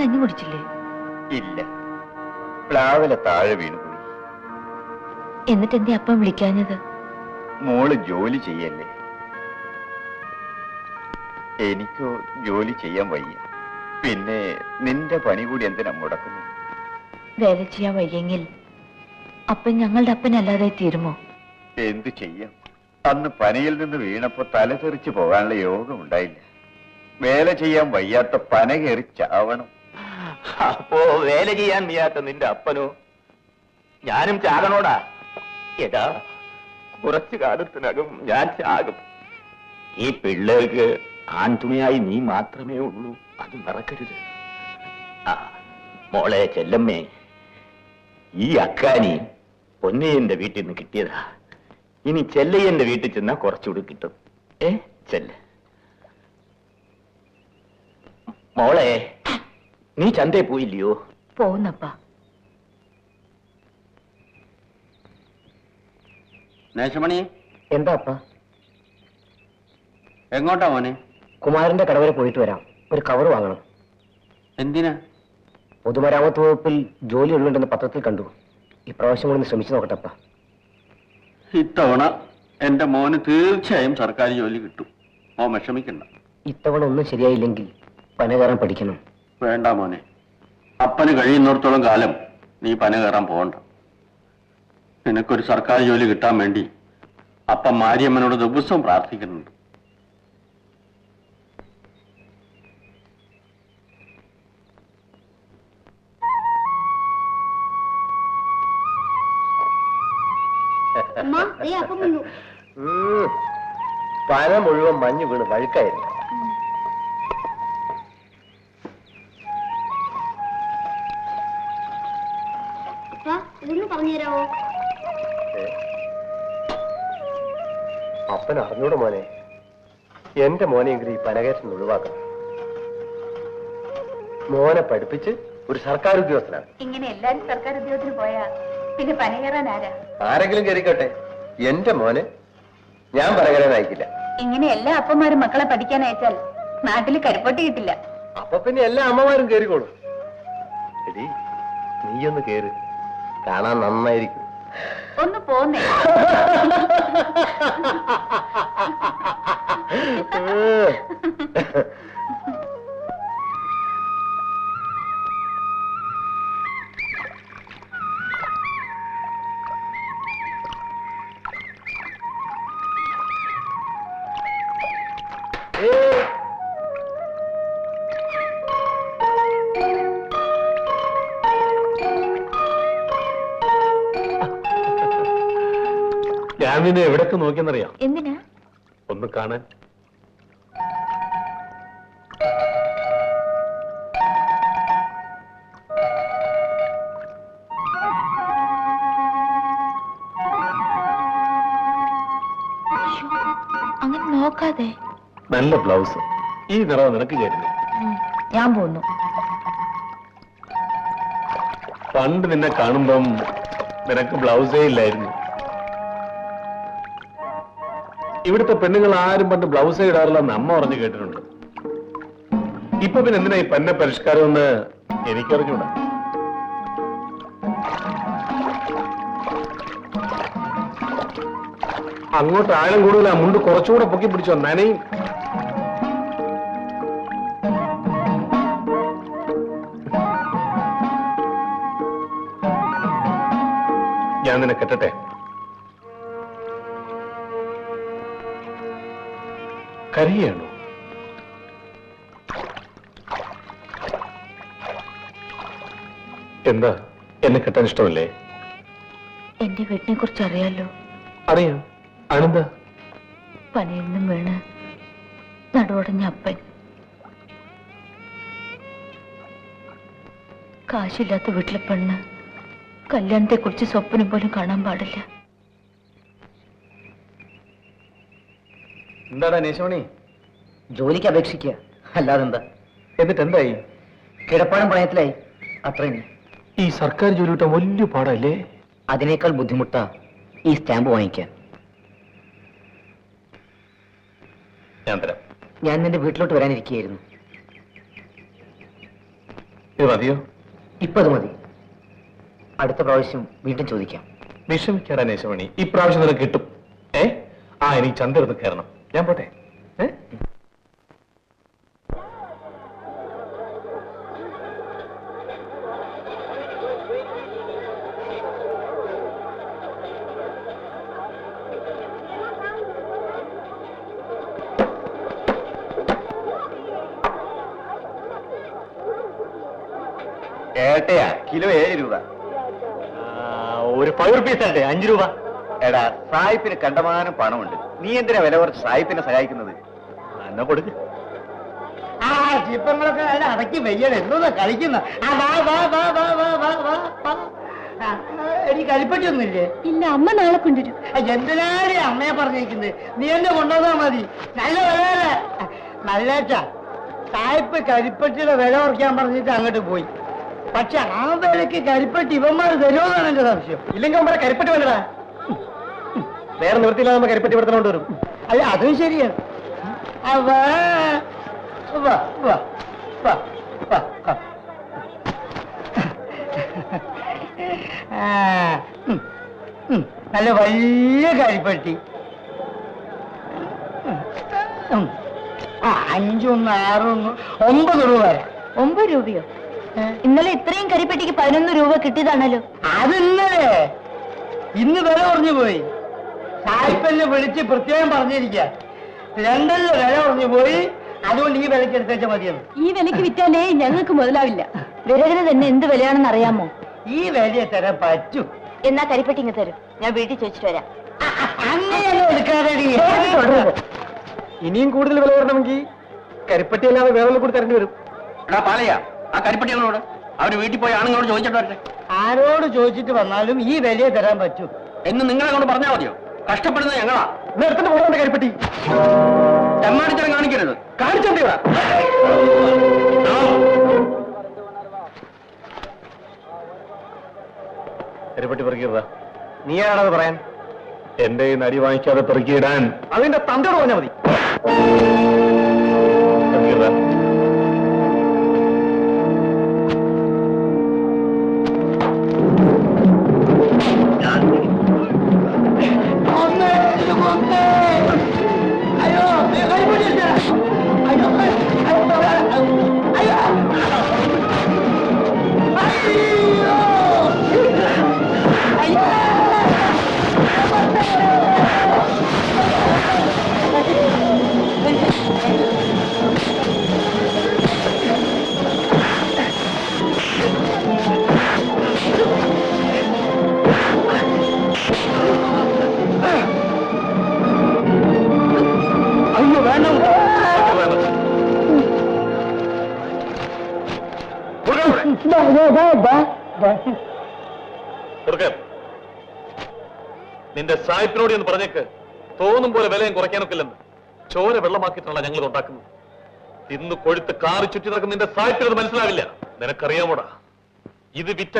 കഞ്ഞി കുടിച്ചില്ലേ? ഇല്ല. പ്ലാവിലെ താഴെ വീണുപോയി എന്നിട്ട് എന്തേ അപ്പം വിളിക്കാഞ്ഞത്? മോൾ ജോലി ചെയ്യല്ലേ? എനിക്കോ ജോലി ചെയ്യാൻ വയ്യ. പിന്നെ നിന്റെ പണി കൂടി എന്തിനാ മുടക്കുന്നു വേല ചെയ്യാൻ വയ്യെങ്കിൽ അപ്പൻ ഞങ്ങളുടെ അപ്പനല്ലാതെ തീരുമോ? എന്തു ചെയ്യാം? അന്ന് പനയിൽ നിന്ന് വീണപ്പോ തല തെറിച്ചു പോകാനുള്ള യോഗം ഉണ്ടായില്ല. വേല ചെയ്യാൻ വയ്യാത്ത പന കയറി ചാവണം. അപ്പോ വേല ചെയ്യാൻ വയ്യാത്ത നിന്റെ അപ്പനോ? ഞാനും ചാകണോടാ. എടാ കുറച്ചു കാലത്തിനകം ഞാൻ ചാകും. ഈ പിള്ളേർക്ക് ആൺതുണയായി നീ മാത്രമേ ഉള്ളൂ. അത് മറക്കരുത്. ആ മോളെ ചെല്ലമ്മേ ഈ അക്കാനി പൊന്നയ്യന്റെ വീട്ടിൽ നിന്ന് കിട്ടിയതാ. ഇനി ചെല്ലയ്യന്റെ വീട്ടിൽ ചെന്നാ കുറച്ചുകൂടി കിട്ടും. ഏ ചെല്ല. മോളെ നീ ചന്തേ പോയില്ലയോ? പോന്നപ്പ. നേശമണി എന്താ അപ്പ എങ്ങോട്ടാ മോനെ? കുമാരന്റെ കടവരെ പോയിട്ട് വരാം. ഒരു കവർ വാങ്ങണം. എന്തിനാ? പൊതുമരാമത്ത് വകുപ്പിൽ ജോലി ഉള്ളുണ്ടെന്ന് പത്രത്തിൽ കണ്ടു. ഇപ്രാവശ്യം കൂടി ഒന്ന് ശ്രമിച്ചു നോക്കട്ടപ്പ. ഇത്തവണ എന്റെ മോന് തീർച്ചയായും സർക്കാർ ജോലി കിട്ടും. മോൻ വിഷമിക്കണ്ട. ഇത്തവണ ഒന്നും ശരിയായില്ലെങ്കിൽ പന പഠിക്കണം. വേണ്ട മോനെ. അപ്പന് കഴിയുന്നിടത്തോളം കാലം നീ പന കയറാൻ പോകണ്ട. നിനക്കൊരു സർക്കാർ ജോലി കിട്ടാൻ വേണ്ടി അപ്പൻ മാരിയമ്മനോട് ദിവസവും പ്രാർത്ഥിക്കുന്നുണ്ട്. പന മുഴുവൻ മഞ്ഞ് വീണ് വഴുക്കായിരുന്നു. പറഞ്ഞുതരാമോ? അപ്പൻ അറിഞ്ഞൂടെ മോനെ? എന്റെ മോനെങ്കിലും ഈ പനകയറ്റം ഒഴിവാക്കണം. മോനെ പഠിപ്പിച്ച് ഒരു സർക്കാർ ഉദ്യോഗസ്ഥനാണ്. ഇങ്ങനെ എല്ലാരും സർക്കാർ ഉദ്യോഗത്തിന് പോയാ? പിന്നെ പനകയറാൻ ആരാ? ആരെങ്കിലും കയറിക്കോട്ടെ? എന്റെ മോനെ ഞാൻ പനകരാൻ അയക്കില്ല ഇങ്ങനെ എല്ലാ അപ്പന്മാരും മക്കളെ പഠിക്കാൻ അയച്ചാൽ നാട്ടിൽ കരിപ്പൊട്ടി കിട്ടില്ല. അപ്പൊ പിന്നെ എല്ലാ അമ്മമാരും കേറിക്കോളും എടി നീയൊന്ന് കേറ്. കാണാൻ നന്നായിരിക്കും. ഒന്ന് പോന്നേ. ഞാൻ നിന്നെ എവിടൊക്കെ നോക്കിയെന്നറിയാം? എന്തിനാ? ഒന്ന് കാണാൻ അങ്ങനെ നോക്കാതെ. നല്ല ബ്ലൗസ്. ഈ നിറം നിനക്ക് ചേരുന്നു ഞാൻ പോന്നു. പണ്ട് നിന്നെ കാണുമ്പം നിനക്ക് ബ്ലൗസേ ഇല്ലായിരുന്നു. ഇവിടുത്തെ പെണ്ണുങ്ങൾ ആരും പണ്ട് ബ്ലൗസ് ഇടാറില്ലെന്ന് അമ്മ പറഞ്ഞു കേട്ടിട്ടുണ്ട്. ഇപ്പൊ പിന്നെ എന്തിനാ ഈ പെണ്ണ പരിഷ്കാരം എന്ന് എനിക്കറിഞ്ഞൂടാ. അങ്ങോട്ട് ആഴം കൂടുതൽ മുണ്ട് കുറച്ചുകൂടെ പൊക്കി പിടിച്ചോ നനയും. ഞാൻ നിന്നെ കെട്ടട്ടെ. കരയാണോ. എന്താ? എന്നെ കെട്ടാൻ ഇഷ്ടമല്ലേ? എന്റെ വീട്ടിനെ കുറിച്ച് അറിയാലോ. അറിയാം. അനന്ത പനയിൽ നിന്നും വീണ് നടുവടഞ്ഞ അപ്പൻ. കാശില്ലാത്ത വീട്ടിലെ പെണ്ണ് കല്യാണത്തെ കുറിച്ച് സ്വപ്നം പോലും കാണാൻ പാടില്ല. എന്താടാ നേശമണി ജോലിക്ക് അപേക്ഷിക്കുക. അല്ലാതെന്താ? എന്നിട്ട് എന്തായി കിടപ്പാടം പണയത്തിലായി അത്രയും ഈ സർക്കാർ ജോലി കിട്ടാൻ വലിയ പാടല്ലേ? അതിനേക്കാൾ ബുദ്ധിമുട്ടാ ഈ സ്റ്റാമ്പ് വാങ്ങിക്കാൻ. ഞാൻ തരാം. ഞാൻ നിന്റെ വീട്ടിലോട്ട് വരാനിരിക്കുകയായിരുന്നു. ഇത് മതിയോ? ഇപ്പൊ അത് മതി. അടുത്ത പ്രാവശ്യം വീണ്ടും ചോദിക്കാം. വിഷമിക്കാടാ നേശമണി ഇപ്രാവശ്യം നിനക്ക് കിട്ടും. ഏ? ആ എനിക്ക് ചന്ദ്രന്ന് കയറണം. ഞാൻ പോട്ടെ. ഏട്ടയാ കിലോ ഏഴ് രൂപ ഒരു പവർ പീസ് ആട്ടെ അഞ്ചു രൂപ. എടാ സായിപ്പിന് കണ്ടമാനം പണമുണ്ട്. നീ എന്തിനാ വില കുറച്ച് സായിപ്പിനെ സഹായിക്കുന്നത്? എന്നാ കൊടുക്ക്. ആ ചിപ്പങ്ങളൊക്കെ അല്ല അടക്കി വെയ്യണം. എന്തോന്നാ കളിക്കുന്ന? ആ വാ വാ വാ വാ വാ വാ വാ വാ. ആ, എടി കരിപ്പറ്റിയൊന്നുമില്ലേ ഇല്ല അമ്മ നാളെ കൊണ്ടുവരും. എന്തിനാണ് അമ്മയെ പറഞ്ഞിരിക്കുന്നത്? നീ എന്നെ കൊണ്ടുവന്നാ മതി. നല്ല വില നല്ലേച്ച സായിപ്പ് കരിപ്പറ്റിയുടെ വില കുറയ്ക്കാൻ പറഞ്ഞിട്ട് അങ്ങോട്ട് പോയി. പക്ഷെ ആ വിലക്ക് കരിപ്പറ്റി ഇവന്മാർ തരുമെന്നാണ് എന്റെ സംശയം. ഇല്ലെങ്കിൽ നമ്മുടെ കരിപ്പറ്റി വേണ്ടടാ. വേറെ നിവൃത്തിയില്ല നമ്മൾ കരിപ്പറ്റി ഇവിടുത്തെ വരും. അല്ല അതും ശരിയാണ് നല്ല വലിയ കരിപ്പട്ടി. അഞ്ചൊന്ന് ആറൊന്ന് ഒമ്പത് രൂപ വരെ. ഒമ്പത് രൂപയോ? ഇന്നലെ ഇത്രയും കരിപ്പെട്ടിക്ക് പതിനൊന്ന് രൂപ കിട്ടിയതാണല്ലോ. അത് ഇന്നലെ. ഇന്ന് വില കുറഞ്ഞു പോയി. സായിപ്പന്നെ വിളിച്ച് പ്രത്യേകം പറഞ്ഞിരിക്കുക. രണ്ടല്ല വില കുറഞ്ഞു പോയി അതുകൊണ്ട് ഈ വിലക്ക് എടുത്തേച്ച മതിയെന്ന്. ഈ വിലക്ക് വിറ്റാലേ ഞങ്ങൾക്ക് മുതലാവില്ല. വിരകന് തന്നെ എന്ത് വിലയാണെന്ന് അറിയാമോ? ഈ വിലയെ തരാൻ പറ്റൂ. എന്നാ കരിപ്പെട്ടി ഇങ്ങ് തരും. ഞാൻ വീട്ടിൽ ചോദിച്ചിട്ട് വരാം. ഇനിയും കൂടുതൽ വില വരണമെങ്കിൽ കരിപ്പട്ടി അല്ലാതെ വേറെ കൂടി തരേണ്ടി വരും. എടാ പാലയ്യ ആ കരിപ്പട്ടികളോട് അവർ വീട്ടിൽ പോയി ആണുങ്ങളോട് ചോദിച്ചിട്ട് വരട്ടെ. ആരോട് ചോദിച്ചിട്ട് വന്നാലും ഈ വിലയെ തരാൻ പറ്റൂ. എന്ന് നിങ്ങളെ കൊണ്ട് പറഞ്ഞാൽ മതിയോ? കഷ്ടപ്പെടുന്നത് ഞങ്ങളാ. എടുത്തിട്ട് പോകണ്ട കരിപ്പട്ടി തെമ്മാടിത്തരം കാണിക്കരുത്. കാണിച്ചോണ്ടി കരിപ്പട്ടി പെറുക്കിയതാ ആണത് പറയാൻ? എന്റെ ഈ നടി വാങ്ങിക്കാതെ പെറുക്കിയിടാൻ. അതിന്റെ തന്തയോട് പറഞ്ഞാൽ മതി. നിന്റെ സായിപ്പിനോട് എന്ന് പറഞ്ഞേക്ക് തോന്നും പോലെ വിലയും കുറയ്ക്കാനൊക്കില്ലെന്ന് ചോര വെള്ളമാക്കിയിട്ടുള്ള ഞങ്ങൾ ഉണ്ടാക്കുന്നത്. ഇന്ന് കൊഴുത്ത് കാറി ചുറ്റി നടക്കുന്ന നിന്റെ സായിപ്പിനത് മനസ്സിലാവില്ല. നിനക്കറിയാമോടാ? ഇത് വിറ്റ